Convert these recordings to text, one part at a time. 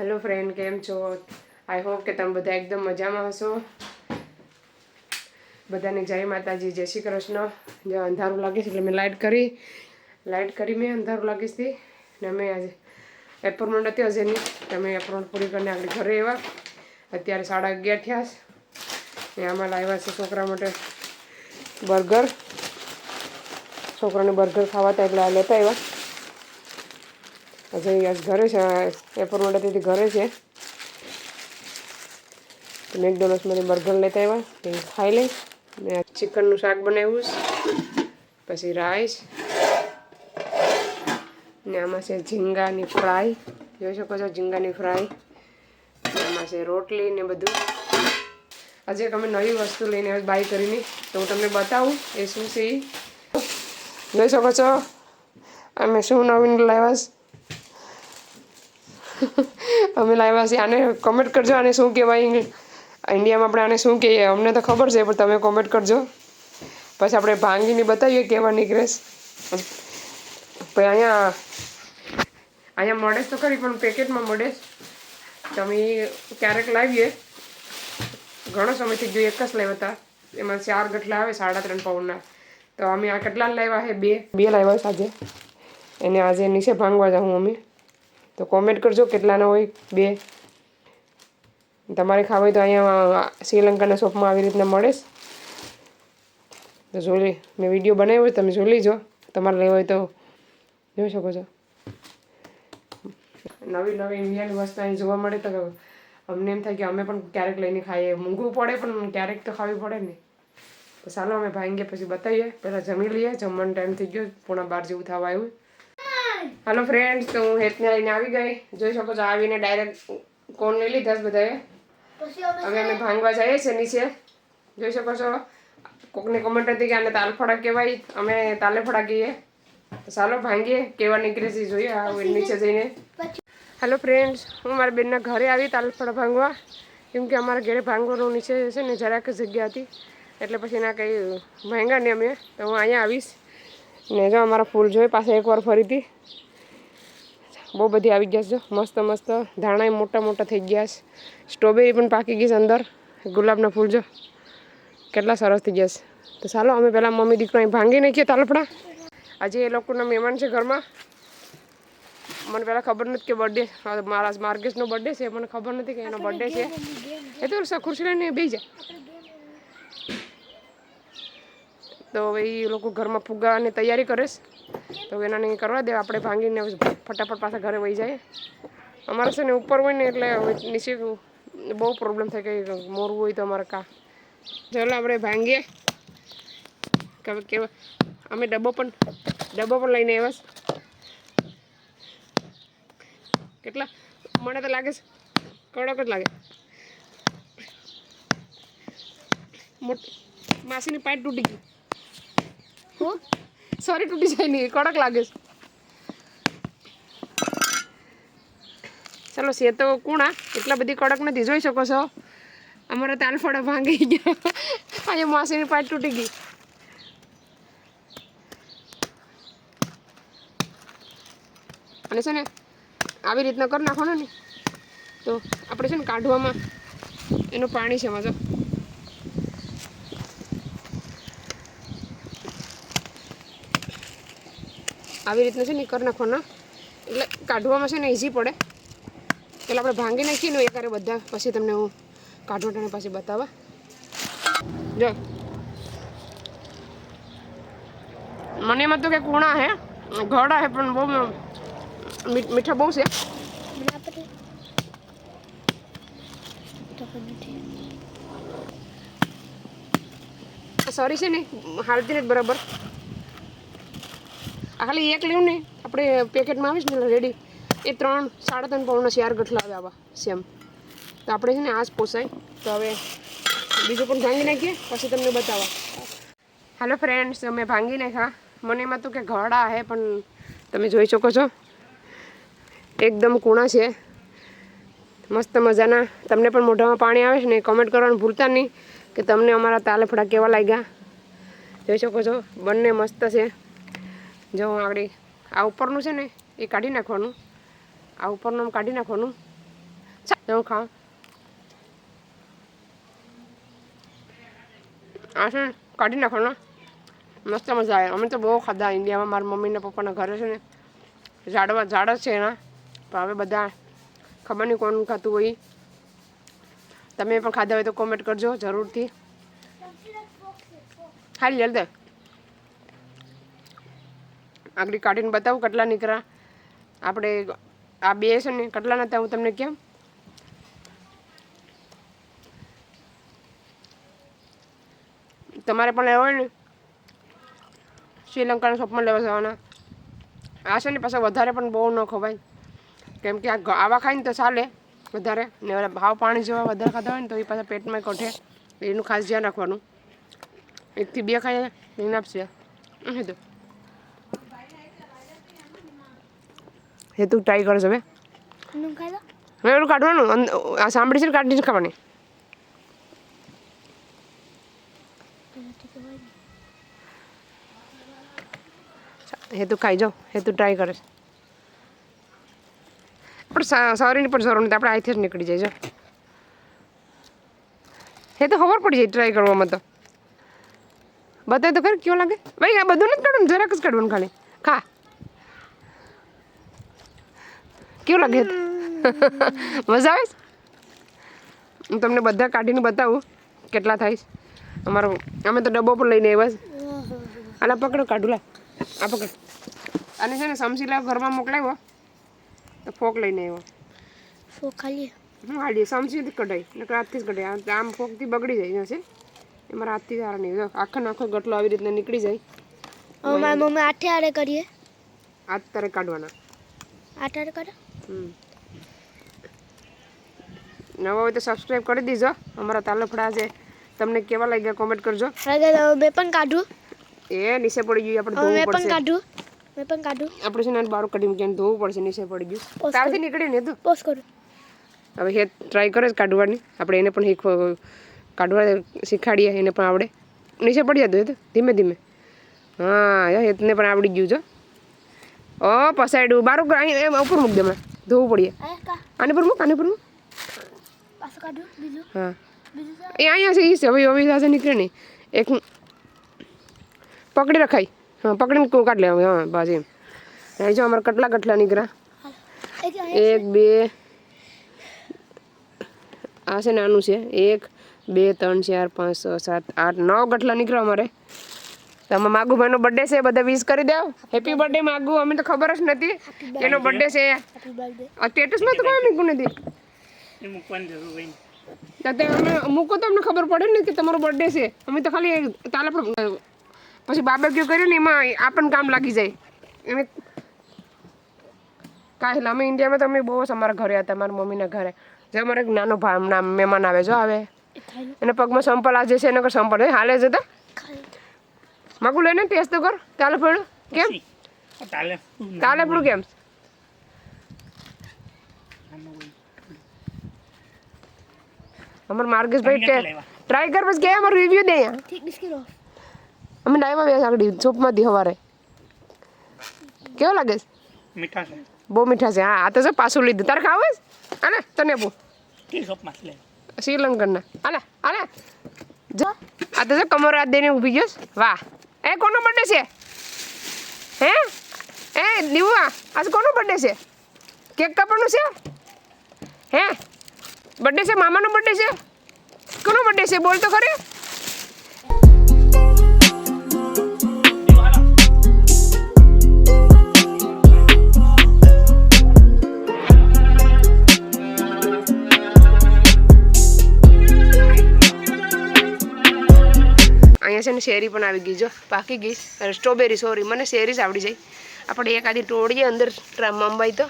Hello friend કેમ છો? I hope કે તમે બધા એકદમ મજામાં હશો. બધાને જય માતાજી, જય શ્રી કૃષ્ણ. જે અંધારું લાગે છે એટલે મેં લાઇટ કરી. લાઇટ કરી મેં, અંધારું લાગીશ હતી ને અમે આજે એપોઇન્ટમેન્ટ હતી હજે નહીં. તમે એપોઇન્ટમેન્ટ પૂરી કરીને આગળ ઘરે આવ્યા. અત્યારે સાડા અગિયાર થયા છે. ને આમાં લાવ્યા છે છોકરા માટે બર્ગર. છોકરાને બર્ગર ખાવા હતા એટલે આ લેતા આવ્યા. હજુ આજ ઘરે છે એપોર્ટમેન્ટ હતી ઘરે છે. મેકડોનલ્સમાંથી બર્ગર લેતા આવ્યા એ ખાઈ લઈ આ ચિકનનું શાક બનાવ્યું છે, પછી રાઈસ ને આમાં છે ઝીંગાની ફ્રાય જોઈ શકો છો ઝીંગાની ફ્રાય આમાં છે રોટલી ને બધું. આજે અમે નવી વસ્તુ લઈને બાય કરીને, તો હું તમને બતાવું એ શું છે. જોઈ શકો છો, અમે શું નવીન લાવ્યા અમે લાવ્યા છીએ. આને કોમેન્ટ કરજો. આને શું કહેવાય ઇન્ડિયામાં આપણે આને શું કહીએ? અમને તો ખબર છે, પણ તમે કોમેન્ટ કરજો. પછી આપણે ભાંગીને બતાવીએ કેવા નીકળે પછી અહીંયા અહીંયા મળે તો ખરી, પણ પેકેટમાં મળે. તમે ક્યારેક લાવીએ. ઘણો સમયથી જો એક જ લાવ્યા હતા. એમાં ચાર ગઠલા આવે, સાડા ત્રણ પાઉન્ડના. તો અમે આ કેટલા લાવ્યા છે બે. બે લાવ્યા સાથે એને આજે નીચે ભાંગવા જાઉં અમે. તો કોમેન્ટ કરજો કેટલાના હોય, બે. તમારે ખાવા હોય તો અહીંયા શ્રીલંકાના શોપમાં આવી રીતના મળે તો જોઈ મેં વીડિયો બનાવ્યો હોય તમે જોઈ લેજો. તમારે લેવો હોય તો જોઈ શકો છો. નવી નવી ઇન્ડિયાની વસ્તુ અહીં જોવા મળે તો અમને એમ થાય કે અમે પણ ક્યારેક લઈને ખાઈએ. મોંઘું પડે પણ ક્યારેક તો ખાવી પડે ને. તો ચાલો અમે ભાંગીએ પછી બતાવીએ. પહેલાં જમી લઈએ. જમવાનો ટાઈમ થઈ ગયો. પોણા બાર જેવું થવા આવ્યું. હાલો ફ્રેન્ડ્સ તો હું હેતને લઈને આવી ગઈ. જોઈ શકો છો આવીને ડાયરેક્ટ કોણ લઈ લીધા છે બધાએ. હવે અમે ભાંગવા જઈએ છીએ નીચે. જોઈ શકો છો કોકની કોમેન્ટ હતી કે આને તાલફળા કહેવાય? અમે તાલેફળા કહીએ. ચાલો ભાંગીએ. કેવા નીકળે છે જોઈએ આ નીચે જઈને. હેલો ફ્રેન્ડ્સ હું મારા બેનના ઘરે આવી તાલફળા ભાંગવા. કેમ કે અમારા ઘરે ભાંગવાનું નીચે છે ને જરાક જગ્યા હતી. એટલે પછી એના કંઈ ભાંગ્યા નહીં અમે. તો હું અહીંયા આવીશ. ને જો અમારા ફૂલ જોઈએ પાસે એકવાર ફરીથી. બહુ બધી આવી ગયા છે. મસ્ત મસ્ત. ધાણા મોટા મોટા થઈ ગયા છે. સ્ટ્રોબેરી પણ પાકી ગઈ છે અંદર. ગુલાબના ફૂલ જો. કેટલા સરસ થઈ ગયા છે. તો ચાલો અમે પહેલાં મમ્મી દીકરો અહીં ભાંગી નાખીએ તાલપડા આજે એ લોકોના મહેમાન છે ઘરમાં. મને પહેલાં ખબર નથી કે બર્થડે મારા માર્ગેશનો બર્થડે છે. મને ખબર નથી કે એનો બર્થડે છે. એ તો ખુરશી લઈને બે જાય તો એ લોકો ઘરમાં ફુગ્ગાની તૈયારી કરે છે. તો એના નહીં કરવા દે, આપણે ભાંગીને ફટાફટ પાછા ઘરે વહી જાય અમારે છે ને ઉપર હોય ને એટલે નીચે બહુ પ્રોબ્લેમ થાય કે મોરવું હોય તો અમારે કા. ચાલો આપણે ભાંગીએ. કેવા અમે ડબ્બો પણ ડબ્બો પણ લઈને આવ્યા કેટલા? મને તો લાગે છે, કડક જ લાગે. મોટી માસીની પાઇપ તૂટી ગઈ. હો? સોરી તૂટી જાય નહીં કડક લાગે છે. ચાલો છે તો કુણા એટલા બધી કડક નથી. જોઈ શકો છો. અમારા તાલફળા ભાંગી ગયા. અહીંયા માસીની પાઇપ તૂટી ગઈ. અને છે ને, આવી રીતના કરી નાખવાનું ને, તો આપણે છે ને કાઢવામાં એનું પાણી છે મજા આવી રીતના છે ને કરી નાખવાના. એટલે કાઢવામાં છે ને ઇઝી પડે. એટલે આપણે ભાંગી નાખીએ ને એ કરે બધા. પછી તમને હું કાઢવા ટાણે પાછી બતાવવા જો. મને એમાં તો કે કુણા હે ઘડા હે, પણ બહુ મીઠા બહુ છે. સોરી છે ને, હાલતી નથી બરાબર. ખાલી એક લેવું ને, આપણે પેકેટમાં આવે છે ને રેડી એ ત્રણ, સાડા ત્રણ પાઉન્ડના ચાર ગઠલા આવે સેમ તો આપણે છે ને આ જ પોસાય. તો હવે બીજું પણ ભાંગી નાખીએ, પછી તમને બતાવવા. હાલો ફ્રેન્ડ્સ અમે ભાંગી નાખ્યા. મને એમાં તો કે ઘડા હે, પણ તમે જોઈ શકો છો. એકદમ કૂણા છે. મસ્ત મજાના. તમને પણ મોઢામાં પાણી આવે છે ને કમેન્ટ કરવાનું ભૂલતા નહીં કે તમને અમારા તાલફડા કેવા લાગ્યા. જોઈ શકો છો, બંને મસ્ત છે. જો આગળ આ ઉપરનું છે ને, એ કાઢી નાખવાનું. આ ઉપરનું કાઢી નાખવાનું. હું ખાઉં આ છે કાઢી નાખવાનું. મસ્ત મજા આવે. અમે તો બહુ ખાધા. ઇન્ડિયામાં મારા મમ્મીના પપ્પાના ઘરે છે ને, ઝાડવા ઝાડ જ છે એના. પણ હવે બધા ખબર નહીં કોણ ખાતું હોય. તમે પણ ખાધા હોય તો કોમેન્ટ કરજો જરૂરથી. ખાલી જલ્દી આગળ કાઢીને બતાવું કેટલા નીકળ્યા. આપણે આ બે છે ને કેટલા નતા હું તમને કેમ તમારે પણ લેવા હોય ને? શ્રીલંકાના શોપમાં લેવા જવાના. આ છે ને પાછા વધારે પણ બહુ ન ખવાય. કેમ કે આવા ખાય ને તો ચાલે વધારે. ને ભાવ પાણી જેવા વધારે ખાતા હોય ને તો એ પાછા પેટમાં કોઠે એનું ખાસ ધ્યાન રાખવાનું. એકથી બે ખાય, એને આપશે તો તું ટ્રાય કરજો લો. હવે એનું કાઢવાનું? આ સાંભળી છે ને કાઢી જ ખાવાની. હે તું ખાઈ જાઓ. હે તું ટ્રાય કરે પણ સોરીની પણ જરૂર નથી. આપણે અહીંથી જ નીકળી જાય જો. હે તો ખબર પડી જાય ટ્રાય કરવામાં તો. બતાય તો ખરી કેવું લાગે? ભાઈ આ બધું નથી કાઢવાનું જરાક જ કાઢવાનું ખાલી. ખા. કેવું લાગે મજા આવે હું તમને બધા કાઢીને બતાવું કેટલા થાય અમારો અમે તો ડબ્બો પણ લઈને આવ્યા છે. આલા પકડો કાઢું લા આ પકડ. અને છે ને સમસીલા ઘરમાં મોકલાવ્યો. તો ફોક લઈને આવ્યો. ફોક ખાલી હું હાડીએ સમસીથી કઢાઈ નકર હાથથી જ કઢાઈ આમ- ફોકથી બગડી જાય છે એ મારા હાથથી સારા નહીં આખો આખો ગટલો આવી રીતના નીકળી જાય. હવે મમ્મી આઠે આડે કરીએ. હાથ તારે કાઢવાના. આઠ આડે હમ. નવા હોય તો સબસ્ક્રાઇબ કરી દીજો. અમારા તાલફડા છે. તમને કેવા લાગ્યા કોમેન્ટ કરજો. મેં પણ કાઢું. એ નીચે પડી ગયું આપણે હવે મેં ધોવું પણ પડશે. કાઢું. મેં પણ કાઢું. આપણે છે ને બહાર કાઢી મૂકીને ધોવું પડશે નીચે પડી ગયું. તારથી નીકળી ને તો. પોસ્ટ કરું. હવે હે ટ્રાય કરે કાઢવાની. આપણે એને પણ શીખવા કાઢવા શીખાડીએ એને પણ આવડે. નીચે પડી જતું એ તો ધીમે ધીમે. હા હેતને પણ આવડી ગયું છે. ઓ પસાડ્યું બારું ઉપર મૂક દે હમણાં ધોવું પડીએ આને પર મૂક આને પર મૂક હા એ અહીંયા છે એ છે હવે હવે સાથે નીકળે નહીં એક પકડી રખાય હા પકડીને કાઢ લે હવે હા બસ એમ અહીં જો અમારે કટલા કટલા નીકળ્યા એક એક બે આ છે નાનું છે એક બે ત્રણ ચાર પાંચ છ સાત આઠ નવ ગઠલા નીકળ્યા અમારે તો આમાં માગુભાઈનો બર્થડે છે બધા વિશ કરી દો. હેપી બર્થડે માગુ અમે તો ખબર જ નથી. એનો બર્થડે છે. સ્ટેટસમાં તો કોઈ મૂકવું નથી. તો અમે મૂકો તો અમને ખબર પડે ને કે તમારો બર્થડે છે. અમે તો ખાલી તાલે પણ પછી બાબેક્યુ કર્યું ને એમાં આપણને કામ લાગી જાય. એને કાંઈ અમે ઇન્ડિયામાં તો અમે બહુ જ અમારા ઘરે હતા મારા મમ્મીના ઘરે. જે અમારે નાનો ભાઈ મહેમાન આવે જો આવે. એને પગમાં સંપલ આજે છે એને સંપલ. હાલે છે તો. ખાઈ લો માગું લઈને ટેસ્ટ તો કર. તાલે પડ્યું? કેમ? તાલે તાલે પડ્યું કેમ? અમારા માર્ગેશભાઈ ટ્રાય કર પછી કે અમારો રિવ્યુ દે અમે ડાયમાં બે આગળ સૂપમાંથી હવારે. કેવો લાગે છે? મીઠા છે. બહુ મીઠા છે. હા આ તો છે પાછું લીધું. તારે ખાવું છે આને તને બહુ કે શોપમાં લે શ્રીલંકનના. આલે આલે જો આ તો છે કમર રાત દઈને ઊભી ગયો વાહ. એ, કોનો બર્થડે છે? હે? એ, દીવા, આજ કોનો બર્થડે છે? કેક કાપવાનું છે? હે? બર્થડે છે, મામાનો બર્થડે છે? કોનો બર્થડે છે? બોલ તો ખરી. અહીંયા છે ને શેરી પણ આવી ગઈ, જો, પાકી ગઈ. સ્ટ્રોબેરી સોરી મને શેરી જ આવડી જાય. આપણે એક આદી તોડીએ અંદર મુંબઈ તો.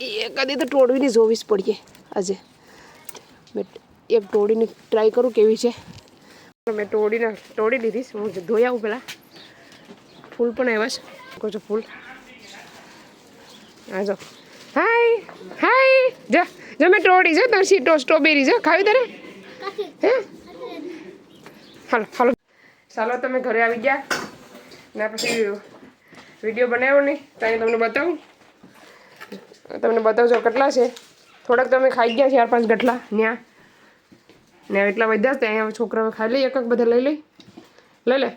એક આદી તો તોડવીને જોવી જ પડીએ આજે. મેં એક તોડીને ટ્રાય કરું કેવી છે. મેં તોડીને તોડી લીધી હું ધોઈ આવું પહેલાં ફૂલ પણ આવ્યા છે. કહો છો ફૂલ. હા જો. હાય હાય. જો જો મેં તોડી જો તમે સીટો સ્ટ્રોબેરી જો, ખાવી તારે? હે? હાલો હાલો. ચાલો તમે ઘરે આવી ગયા. ને પછી વીડિયો બનાવ્યો નહીં ત્યાં તમને બતાવું. તમને બતાવજો કેટલા છે. થોડાક તમે ખાઈ ગયા ચાર પાંચ ગટલા ત્યાં ને એટલા બધા જ અહીંયા છોકરાઓ ખાઈ લઈ એક એક બધા લઈ લઈ લઈ લે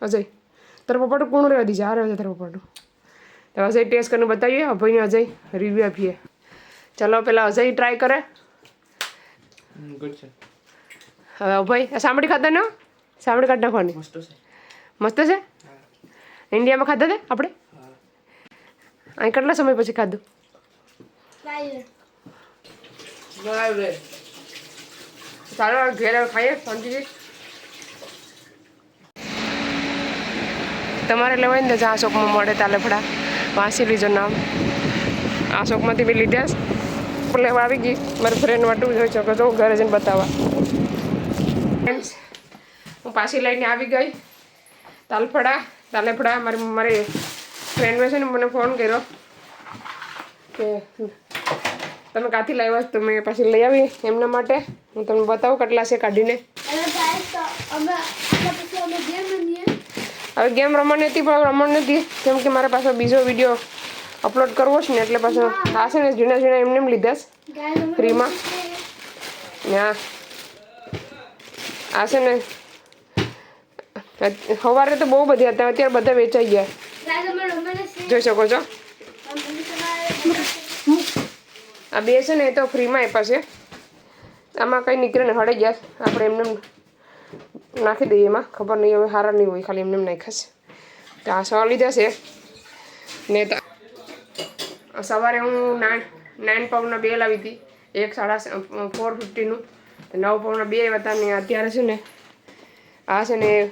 અજય. તારા પપ્પાનું કોણ રહેવા દીજે આ રહેવા તારા પપ્પાનું. તો અજય ટેસ્ટ કરીને બતાવીએ અભયને અજય રિવ્યુ આપીએ. ચાલો પેલા અજય ટ્રાય કરે. ગુડ છે. હવે ભાઈ. સાંભળી ખાતા ન? સાંભળી કાઢ નાખવાની મસ્ત છે. મસ્ત છે? ઇન્ડિયામાં ખાધા તે આપણે? અહીં કેટલા સમય પછી ખાધું? બરાબર ચાલો ઘેર ખાઈએ શાંતિથી. તમારે લેવાય ને જ્યાં આ શોપમાં મળે તાલેફડા વાંચી લીજો નામ. આ શોપમાંથી બી લીધા લેવા આવી ગઈ. મારી ફ્રેન્ડ માટે જોઈ શકો છો. ઘરે જઈને બતાવવા. Friends, હું પાછી લઈને આવી ગઈ. તાલફડા તાલેફડા મારી મારી ફ્રેન્ડમાં છે ને મને ફોન કર્યો કે તમે કાંથી લાવ્યા છો? તો મેં પાછી લઈ આવી એમના માટે. હું તમને બતાવું કેટલા છે કાઢીને. હવે ગેમ રમવાની હતી પણ રમણ નથી. કેમ કે મારે પાછો બીજો વીડિયો અપલોડ કરવો છે ને એટલે પાછો આ છે ને ઝીણા ઝીણા એમને એમ લીધા ફ્રીમાં રમીએ. આ છે ને સવારે તો બહુ બધી હતા, અત્યારે બધા વેચાઈ ગયા. જોઈ શકો છો. આ બે છે ને, એ તો ફ્રીમાં આપ્યા છે. આમાં કંઈ નીકળે ને હળી ગયા. આપણે એમને એમ નાખી દઈએ એમાં. ખબર નહીં, હવે સારા નહીં હોય, ખાલી એમને નાખ્યા છે. તો આ સવા લીધા છે. ને સવારે હું નાઇન નાઇન પાઉન્ડના બે લાવી હતી. એક સાડા ફોર ફિફ્ટીનું નવ પાઉન્ડના બે આવ્યા ને અત્યારે છે ને, આ છે ને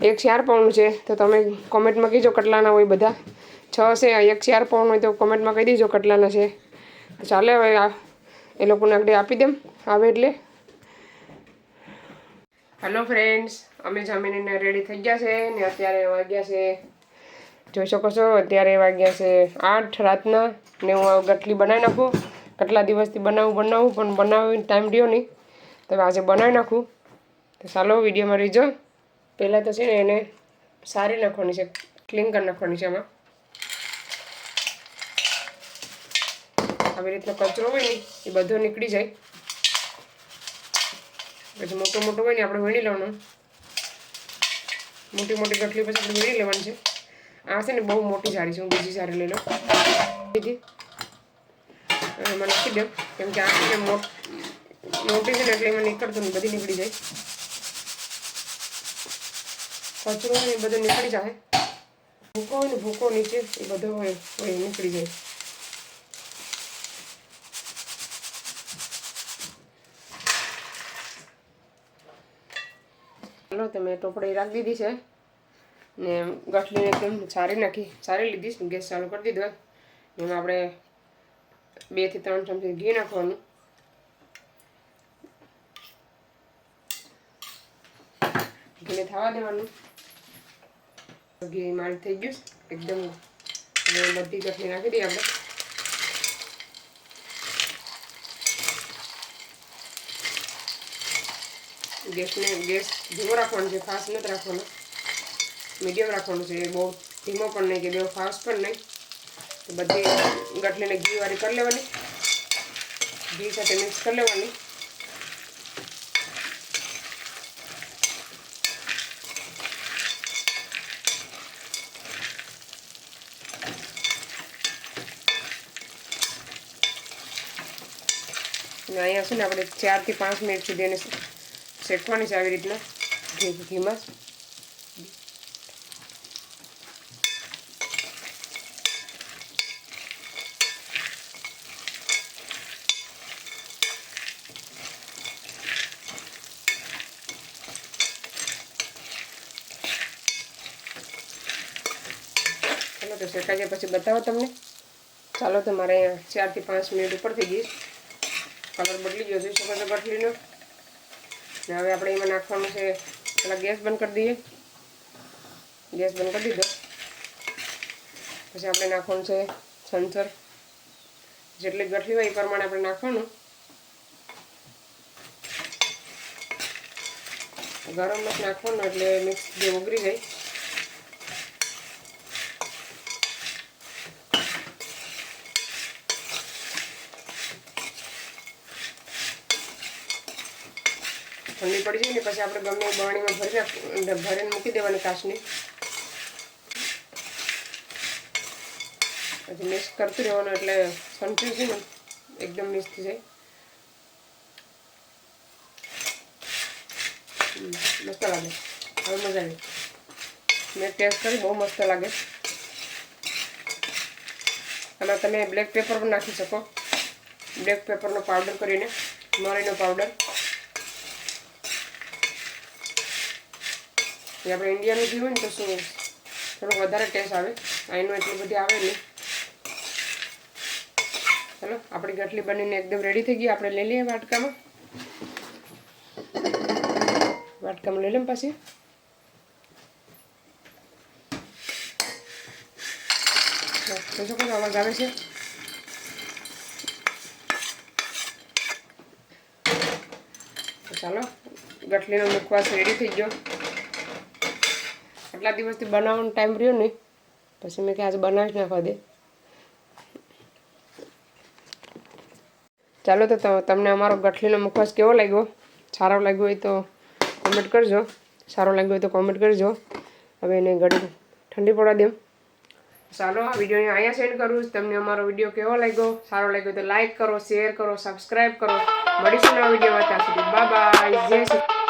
એક ચાર પાઉન્ડ છે. તો તમે કોમેન્ટમાં કહીજો કેટલાના હોય બધા. છ છે, એક ચાર પાઉન્ડ હોય તો કોમેન્ટમાં કહી દેજો કેટલાના છે. ચાલે હવે આ, એ લોકોને આગળ આપી દેમ. આવે એટલે. હેલો ફ્રેન્ડ્સ અમે જમીને રેડી થઈ ગયા છે ને અત્યારે વાગ્યા છે. જોઈ શકો છો, અત્યારે વાગ્યા છે આઠ રાતના ને હું ગટલી બનાવી નાખું. કેટલા દિવસથી બનાવું બનાવું, પણ બનાવીને ટાઈમ રહ્યો નહીં. તો આજે બનાવી નાખું. તો ચાલો, વિડીયોમાં રહીજો. પહેલાં તો છે ને એને સારી નાખવાની છે ક્લીન કરી નાખવાની છે એમાં આવી રીતનો કચરો હોય ને, એ બધો નીકળી જાય. પછી મોટો મોટો હોય ને, આપણે વીણી લેવાનું. મોટી મોટી ગઠલી પછી આપણે વીણી લેવાની છે. આ છે ને બહુ મોટી સારી છે, હું બીજી સારી લઈ લઉં. હવે એમાં નાખી દઉં કેમ કે આ છે મોટી છે એટલે એમાં નીકળતું બધી નીકળી જાય. કચરો એ બધો નીકળી જાય. ભૂકો હોય ને ભૂકો નીચે, એ બધો હોય હોય નીકળી જાય. ચાલો તમે ટોપડી રાખી દીધી છે. ને ગઠલીને એકદમ સારી નાખી. સારી લીધી ગેસ ચાલુ કરી દીધો. એમાં આપણે બેથી ત્રણ ચમચી ઘી નાખવાનું. ઘીને થવા દેવાનું. ઘી મારી થઈ ગયું. એકદમ હવે બધી ગઠલી નાખી દઈએ આપણે. ગેસને, ગેસ ધીમો રાખવાનો છે, ફાસ્ટ નથી રાખવાનો. મીડિયમ રાખવાનું છે. બહુ ધીમો પણ નહીં કે બહુ ફાસ્ટ પણ નહીં. બધી ગટલીને ઘી વાળી કરી લેવાની ઘી સાથે મિક્સ કરી લેવાની અને અહીંયા છે ને આપણે ચારથી પાંચ મિનિટ સુધી એને શેકવાની છે આવી રીતના ઘી ઘીમાં જ. ચાલો તો શેકાઈ જાય પછી બતાવો તમને. ચાલો તો મારે અહીંયા ચારથી પાંચ મિનિટ ઉપર થઈ ગઈ. કલર બદલી ગયો છે છો ગઠલીનો ને હવે આપણે એમાં નાખવાનું છે, પેલા ગેસ બંધ કરી દઈએ. ગેસ બંધ કરી દીધો. પછી આપણે નાખવાનું છે સંસર જેટલી ગઠલી હોય એ પ્રમાણે આપણે નાખવાનું. ગરમ નાખવાનું એટલે મિક્સ જે ઉગરી જાય. ઠંડી પડી જાય ને પછી આપણે ગમે બરણીમાં ભરી ભરીને મૂકી દેવાની કાચની. પછી મિક્સ કરતું રહેવાનું એટલે સંચું છે ને, એકદમ મિક્સ થઈ જાય. મસ્ત લાગે. હવે મજા આવી. મેં ટેસ્ટ કરી, બહુ મસ્ત લાગે. આમાં તમે બ્લેક પેપર પણ નાખી શકો. બ્લેક પેપરનો પાવડર કરીને મરીનો પાવડર એ આપણે ઇન્ડિયાનું હોય ને તો શું? થોડોક વધારે ટેસ્ટ આવે. અહીંનું એટલું બધી આવે નહીં. ચલો, આપણી ગઠલી બનીને એકદમ રેડી થઈ ગઈ. આપણે લઈ લઈએ વાટકામાં. વાટકામાં લઈ લઈએ પછી. તો શું કોઈ અવાજ આવે છે. ચાલો ગઠલીનો મુખવાસ રેડી થઈ ગયો. આટલા દિવસથી બનાવવાનો ટાઈમ રહ્યો ને, પછી મેં કે આજે બનાવી જ નાખવા દે. ચાલો તો તમને અમારો ગઠલીનો મુખવાસ કેવો લાગ્યો? સારો લાગ્યો હોય તો કોમેન્ટ કરજો. સારો લાગ્યો હોય તો કોમેન્ટ કરજો. હવે એને ઘડી ઠંડી પડવા દેમ ચાલો, આ વીડિયો અહીંયા સેન્ડ કરું તમને અમારો વીડિયો કેવો લાગ્યો? સારો લાગ્યો તો લાઈક કરો શેર કરો સબસ્ક્રાઈબ કરો. મળીશું નવા વિડીયોમાં ત્યાં સુધી. બાય જય શ્રી